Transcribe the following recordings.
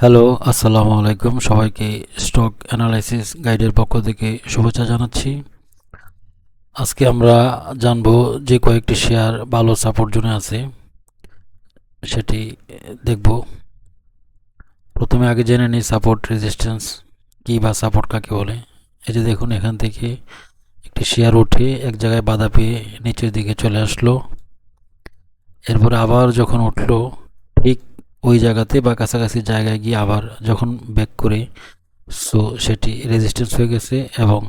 Hello আসসালামু আলাইকুম। সবাইকে স্টক অ্যানালাইসিস গাইডের পক্ষ থেকে শুভেচ্ছা জানাচ্ছি। আজকে আমরা জানব যে কয়েকটি শেয়ার ভালো সাপোর্ট জোনে আছে, সেটি দেখব। প্রথমে আগে জেনে নিই সাপোর্ট রেজিস্ট্যান্স কী বা সাপোর্ট কাকে বলে। এই যে দেখুন, এখান থেকে একটি শেয়ার উঠে এক জায়গায় বাধা পেয়ে নিচের দিকে চলে আসলো। এরপরে আবার যখন উঠল ওই জায়গাতে বা কাছাকাছি জায়গায় গিয়ে আবার যখন ব্যাক করে সো সেটি রেজিস্ট্যান্স হয়ে গেছে এবং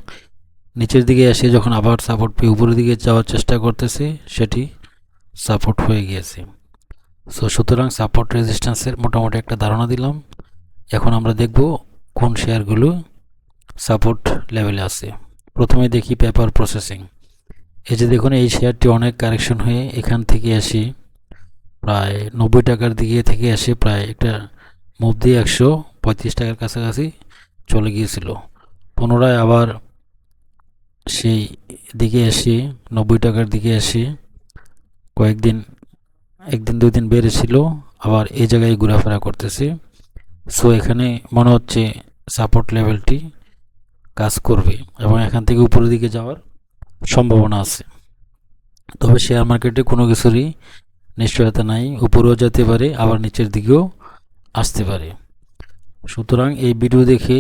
নিচের দিকে এসে যখন আবার সাপোর্ট পেয়ে উপরের দিকে যাওয়ার চেষ্টা করতেছে, সেটি সাপোর্ট হয়ে গিয়েছে। সো সুতরাং সাপোর্ট রেজিস্ট্যান্সের মোটামুটি একটা ধারণা দিলাম। এখন আমরা দেখব কোন শেয়ারগুলো সাপোর্ট লেভেলে আছে। প্রথমে দেখি পেপার প্রসেসিং এই যে দেখুন, এই শেয়ারটি অনেক কারেকশন হয়ে এখান থেকে আসি প্রায় নব্বই টাকার দিকে থেকে এসে প্রায় একটা মুভ একশো পঁয়ত্রিশ টাকার কাছাকাছি চলে গিয়েছিল। পুনরায় আবার সেই দিকে এসে, নব্বই টাকার দিকে এসে কয়েকদিন, একদিন দুই দিন বেড়েছিল, আবার এই জায়গায় ঘোরাফেরা করতেছে। সো এখানে মনে হচ্ছে সাপোর্ট লেভেলটি কাজ করবে এবং এখান থেকে উপরের দিকে যাওয়ার সম্ভাবনা আছে। তবে শেয়ার মার্কেটে কোনো কিছুরই নিশ্চয়তা নাই, উপরেও যেতে পারে, আবার নিচের দিকেও আসতে পারে। সুতরাং এই ভিডিও দেখে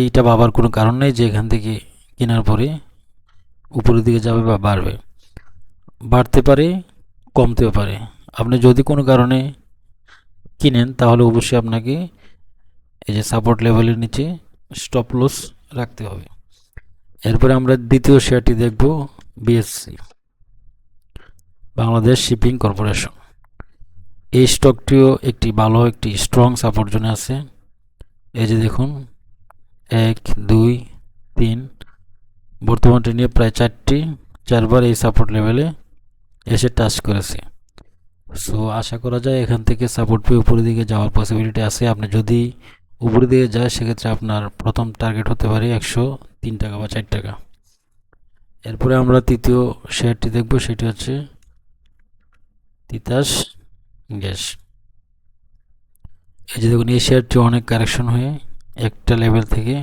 এইটা ভাবার কোনো কারণ নেই যে এখান থেকে কেনার পরে উপরের দিকে যাবে বা বাড়বে। বাড়তে পারে, কমতেও পারে। আপনি যদি কোনো কারণে কিনেন, তাহলে অবশ্যই আপনাকে এই যে সাপোর্ট লেভেলের নিচে স্টপ লস রাখতে হবে। এরপরে আমরা দ্বিতীয় শেয়ারটি দেখব বিএসসি বাংলাদেশ শিপিং কর্পোরেশন। এই স্টকটিও একটি ভালো, একটি স্ট্রং সাপোর্ট জোনে আছে। এই যে দেখুন, এক, দুই, তিন বর্তমানটি নিয়ে প্রায় চারটি, চারবার এই সাপোর্ট লেভেলে এসে টাচ করেছে। সো আশা করা যায় এখান থেকে সাপোর্ট পেয়ে উপরের দিকে যাওয়ার পসিবিলিটি আছে। আপনি যদি উপরের দিকে যায়, সেক্ষেত্রে আপনার প্রথম টার্গেট হতে পারে একশো তিন টাকা বা চার টাকা। এরপরে আমরা তৃতীয় শেয়ারটি দেখব, সেটি হচ্ছে তিতাস, গ্যাস। এই যে দেখুন, এই শেয়ারটি অনেক কারেকশন হয়ে একটা লেভেল থেকে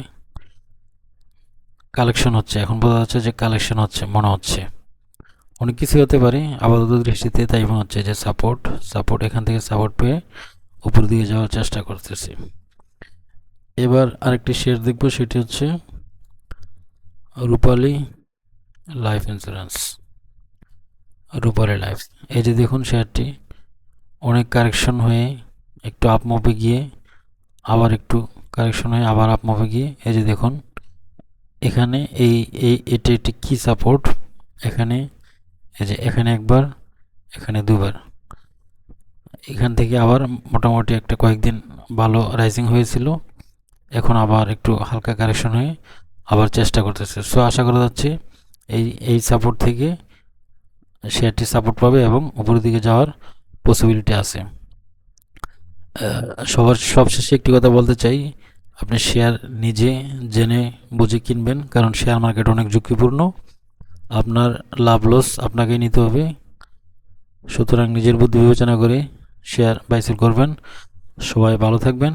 কালেকশন হচ্ছে। এখন বোঝা যাচ্ছে যে কালেকশন হচ্ছে, মনে হচ্ছে। অনেক কিছু হতে পারে, আপাতত দৃষ্টিতে তাই মনে হচ্ছে যে সাপোর্ট সাপোর্ট এখান থেকে সাপোর্ট পেয়ে উপর দিকে যাওয়ার চেষ্টা করতেছি। এবার আরেকটি শেয়ার দেখব, সেটি হচ্ছে Rupali life insurance Rupali life এই যে দেখুন শেয়ারটি অনেক কারেকশন হয়ে একটু আপ মুভে গিয়ে, আবার একটু কারেকশন হয়ে আবার আপ মুভে গিয়ে, এই যে দেখুন, এখানে এই এই, এটি একটি কী সাপোর্ট এখানে, এই যে এখানে একবার, এখানে দুবার। এখান থেকে আবার মোটামুটি একটা কয়েকদিন ভালো রাইজিং হয়েছিল, এখন আবার একটু হালকা কারেকশন হয়ে আবার চেষ্টা করতেছে। সো আশা করা যাচ্ছে এই এই সাপোর্ট থেকে শেয়ারটি সাপোর্ট পাবে এবং উপরের দিকে যাওয়ার পসিবিলিটি আছে। সবার সবশেষে একটি কথা বলতে চাই, আপনি শেয়ার নিজে জেনে বুঝে কিনবেন, কারণ শেয়ার মার্কেট অনেক ঝুঁকিপূর্ণ। আপনার লাভ লস আপনাকেই নিতে হবে। সুতরাং নিজের বুদ্ধি বিবেচনা করে শেয়ার বাইসেল করবেন। সবাই ভালো থাকবেন।